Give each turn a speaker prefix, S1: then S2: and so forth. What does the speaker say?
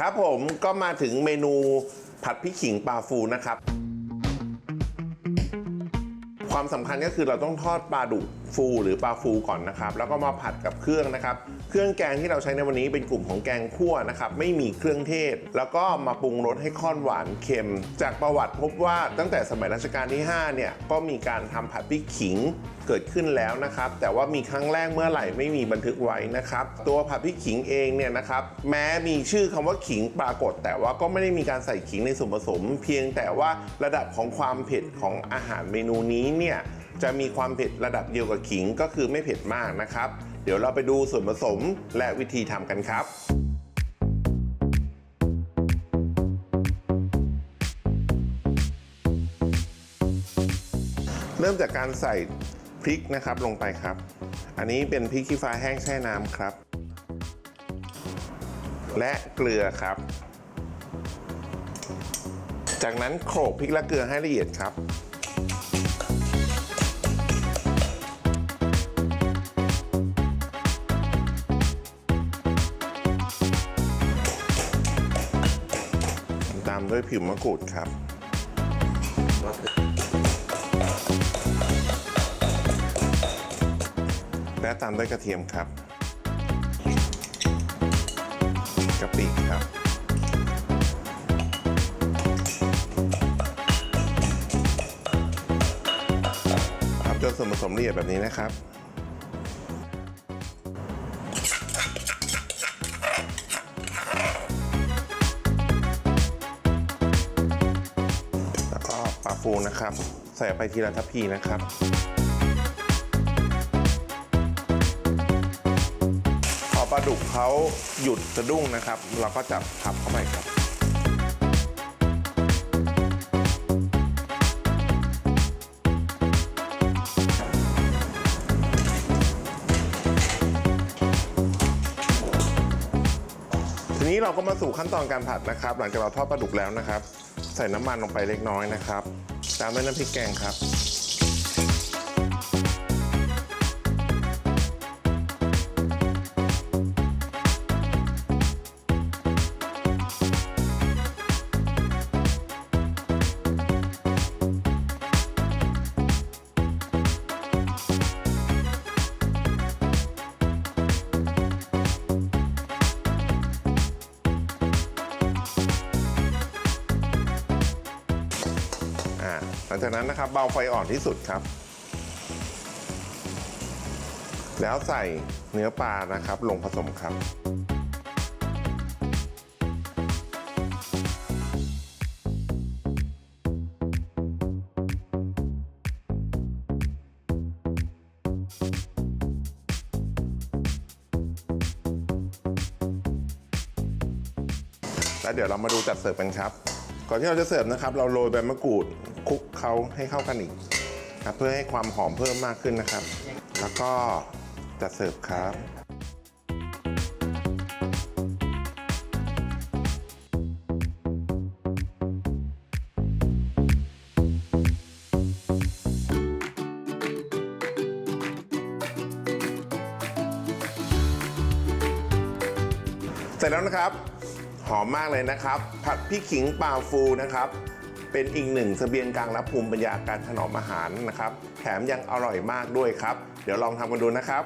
S1: ครับผมก็มาถึงเมนูผัดพริกขิงปลาฟูนะครับ ความสำคัญก็คือเราต้องทอดปลาดุกฟูหรือปลาฟูก่อนนะครับ แล้วก็มาผัดกับเครื่องนะครับ เครื่องแกงที่เราใช้ในวันนี้เป็นกลุ่มของแกงคั่วนะครับ ไม่มีเครื่องเทศ แล้วก็มาปรุงรสให้ค่อนหวานเค็ม จากประวัติพบว่าตั้งแต่สมัยรัชกาลที่ 5 เนี่ย ก็มีการทำผัดพริกขิงเกิดขึ้นแล้วนะครับ แต่ว่ามีครั้งแรกเมื่อไหร่ไม่มีบันทึกไว้นะครับ ตัวผัดพริกขิงเองเนี่ยนะครับ แม้มีชื่อคำว่าขิงปรากฏ แต่ว่าก็ไม่ได้มีการใส่ขิงในส่วนผสม เพียงแต่ว่าระดับของความเผ็ดของอาหารเมนูนี้เนี่ยจะมีความเผ็ดระดับเดียวกับขิงก็คือไม่เผ็ดมากนะครับ เดี๋ยวเราไปดูส่วนผสมและวิธีทำกันครับเริ่มจากการใส่พริกนะครับลงไปครับ อันนี้เป็นพริกขี้ฟ้าแห้งแช่น้ำครับ และเกลือครับ จากนั้นโขลกพริกและเกลือให้ละเอียดครับามด้วยผิวมะกรูดครับและตามด้วยกระเทียมครับกะปิครับทำจนส่วนผสมละเอียดแบบนี้นะครับ ปลาฟูนะครับ ใส่ไปทีละทัพพีนะครับ พอปลาดุกเขาหยุดสะดุ้งนะครับ เราก็จับพับเข้าไปครับทีนี้เราก็มาสู่ขั้นตอนการผัดนะครับ หลังจากเราทอดปลาดุกแล้วนะครับ ใส่น้ำมันลงไปเล็กน้อยนะครับ ตามด้วยน้ำพริกแกงครับ หลังจากนั้นนะครับเบาไฟอ่อนที่สุดครับ แล้วใส่เนื้อปลานะครับ ลงผสมครับ แล้วเดี๋ยวเรามาดูจัดเสิร์ฟกันครับ ก่อนที่เราจะเสิร์ฟนะครับ เราโรยใบมะกรูด คลุกเขาให้เข้ากันอีกครับเพื่อให้ความหอมเพิ่มมากขึ้นนะครับ แล้วก็จัดเสิร์ฟครับเสร็จแล้วนะครับ หอมมากเลยนะครับ ผัดพริกขิงปลาฟูนะครับ เป็นอีกหนึ่งเสบียงกลางรับภูมิปัญญาการถนอมอาหารนะครับ แถมยังอร่อยมากด้วยครับ เดี๋ยวลองทำกันดูนะครับ